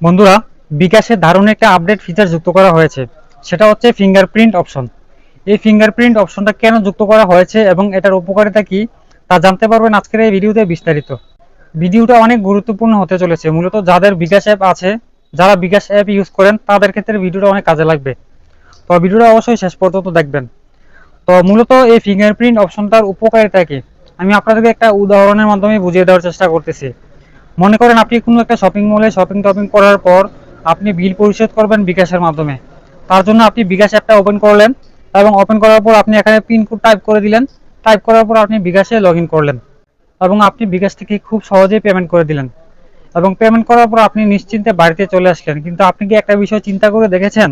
বন্ধুরা, বিকাশে দারুণ একটা আপডেট ফিচার যুক্ত করা হয়েছে। সেটা হচ্ছে ফিঙ্গারপ্রিন্ট অপশন এই ফিঙ্গারপ্রিন্ট অপশনটা কেন যুক্ত করা হয়েছে এবং এটার উপকারিতা কি, তা জানতে পারবেন আজকের এই ভিডিওতে বিস্তারিত। ভিডিওটা অনেক গুরুত্বপূর্ণ হতে চলেছে। মূলত যাদের বিকাশ অ্যাপ আছে, যারা বিকাশ অ্যাপ ইউজ করেন, তাদের ক্ষেত্রে ভিডিওটা অনেক কাজে লাগবে। তো ভিডিওটা অবশ্যই শেষ পর্যন্ত দেখবেন। তো মূলত এই ফিঙ্গারপ্রিন্ট অপশনটার উপকারিতা কি? আমি আপনাদেরকে একটা উদাহরণের মাধ্যমে বুঝিয়ে দেওয়ার চেষ্টা করতেছি। মনে করেন আপনি কোনো একটা শপিং মলে শপিং টপিং করার পর আপনি বিল পরিশোধ করবেন বিকাশের মাধ্যমে। তার জন্য আপনি বিকাশ অ্যাপটা ওপেন করলেন এবং ওপেন করার পর আপনি এখানে পিন কোড টাইপ করে দিলেন। টাইপ করার পর আপনি বিকাশে লগ করলেন এবং আপনি বিকাশ থেকে খুব সহজেই পেমেন্ট করে দিলেন। এবং পেমেন্ট করার পর আপনি নিশ্চিন্তে বাড়িতে চলে আসলেন। কিন্তু আপনি কি একটা বিষয় চিন্তা করে দেখেছেন?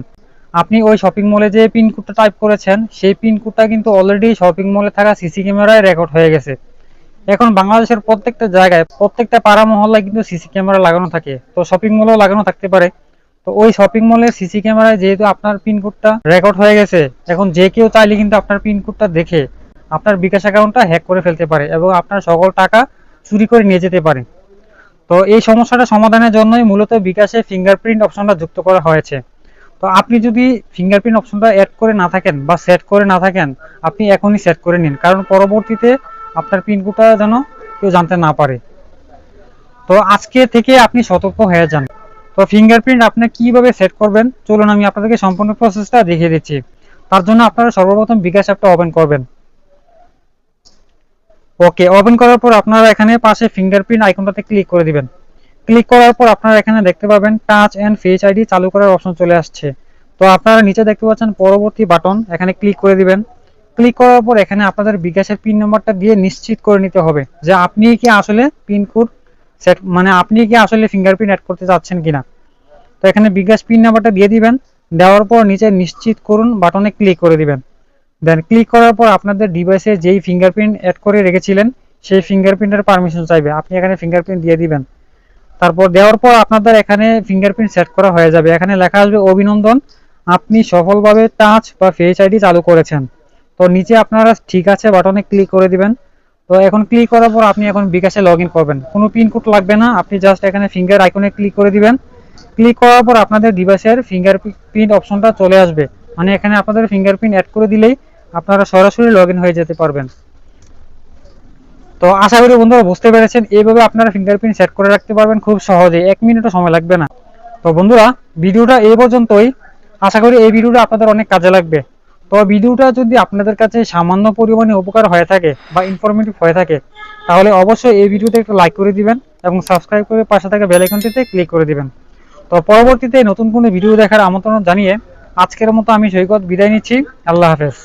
আপনি ওই শপিং মলে যে পিন কোডটা টাইপ করেছেন, সেই পিন কোডটা কিন্তু অলরেডি শপিং মলে থাকা সিসি ক্যামেরায় রেকর্ড হয়ে গেছে। এখন বাংলাদেশের প্রত্যেকটা জায়গায়, প্রত্যেকটা পাড়া মহল্লায় কিন্তু সিসি ক্যামেরা লাগানো থাকে। তো শপিং মলেও লাগানো থাকতে পারে। তো ওই শপিং মলের সিসি ক্যামেরায় যেহেতু আপনার পিনকোডটা রেকর্ড হয়ে গেছে, এখন যে কেউ চাইলে কিন্তু আপনার পিনকোডটা দেখে আপনার বিকাশ অ্যাকাউন্টটা হ্যাক করে ফেলতে পারে এবং আপনার সকল টাকা চুরি করে নিয়ে যেতে পারে। তো এই সমস্যাটা সমাধানের জন্যই মূলত বিকাশে ফিঙ্গারপ্রিন্ট অপশনটা যুক্ত করা হয়েছে। তো আপনি যদি ফিঙ্গারপ্রিন্ট অপশনটা অ্যাড করে না থাকেন বা সেট করে না থাকেন, আপনি এখনই সেট করে নিন। কারণ পরবর্তীতে আপনার পিনকোডটা যেন কেউ জানতে না পারে। তো আজকে থেকে আপনি সতর্ক হয়ে যান। তো ফিঙ্গারপ্রিন্ট আপনি কীভাবে সেট করবেন? চলুন আমি আপনাদেরকে সম্পূর্ণ প্রসেসটা দেখিয়ে দিচ্ছি। তার জন্য আপনারা সর্বপ্রথম বিকাশ অ্যাপটা ওপেন করবেন। ওকে ওপেন করার পর আপনারা এখানে পাশে ফিঙ্গারপ্রিন্ট আইকনটাতে ক্লিক করে দিবেন। ক্লিক করার পর আপনারা এখানে দেখতে পাবেন টাচ এন্ড ফেস আইডি চালু করার অপশন চলে আসছে। তো আপনারা নিচে দেখতে পাচ্ছেন পরবর্তী বাটন এখানে ক্লিক করে দিবেন। ক্লিক করার পর এখানে আপনাদের বিকাশের পিন নম্বরটা দিয়ে নিশ্চিত করে নিতে হবে যে আপনি কি আসলে পিন কোড সেট মানে আপনি কি আসলে ফিঙ্গারপ্রিন্ট অ্যাড করতে চাচ্ছেন কিনা। তো এখানে বিকাশ পিন নাম্বারটা দিয়ে দিবেন, দেওয়ার পর নিচে নিশ্চিত করুন বাটনে ক্লিক করে দিবেন। দেন ক্লিক করার পর আপনাদের ডিভাইসে যেই ফিঙ্গারপ্রিন্ট অ্যাড করে রেখেছিলেন, সেই ফিঙ্গারপ্রিন্টের পারমিশন চাইবে। আপনি এখানে ফিঙ্গারপ্রিন্ট দিয়ে দিবেন। তারপর দেওয়ার পর আপনাদের এখানে ফিঙ্গারপ্রিন্ট সেট করা হয়ে যাবে। এখানে লেখা আসবে, অভিনন্দন, আপনি সফলভাবে টাচ বা ফেস আইডি চালু করেছেন। তো নিচে আপনারা ঠিক আছে বাটনে ক্লিক করে দিবেন। তো এখন ক্লিক করার পর আপনি এখন বিকাশে লগ করবেন। কোনো পিন কোড লাগবে না, আপনি জাস্ট এখানে ফিঙ্গার আইকনে ক্লিক করে দিবেন। ক্লিক করার পর আপনাদের ডিভাইসের ফিঙ্গারপ্রিন্ট অপশনটা চলে আসবে। মানে এখানে আপনাদের ফিঙ্গারপ্রিন্ট অ্যাড করে দিলেই আপনারা সরাসরি লগ হয়ে যেতে পারবেন। তো আশা করি বন্ধুরা বুঝতে পেরেছেন, এইভাবে আপনারা ফিঙ্গারপ্রিন্ট সেট করে রাখতে পারবেন খুব সহজে, এক মিনিটও সময় লাগবে না। তো বন্ধুরা, ভিডিওটা এই পর্যন্তই। আশা করি এই ভিডিওটা আপনাদের অনেক কাজে লাগবে। তো ভিডিওটা যদি আপনাদের কাছে সামান্য পরিমাণে উপকার হয়ে থাকে বা ইনফরমেটিভ হয়ে থাকে, তাহলে অবশ্যই এই ভিডিওতে একটা লাইক করে দিবেন এবং সাবস্ক্রাইব করে পাশে থাকা বেলাইকনটিতে ক্লিক করে দিবেন। তো পরবর্তীতে নতুন কোনো ভিডিও দেখার আমন্ত্রণ জানিয়ে আজকের মতো আমি সৈকত বিদায় নিচ্ছি। আল্লাহ হাফেজ।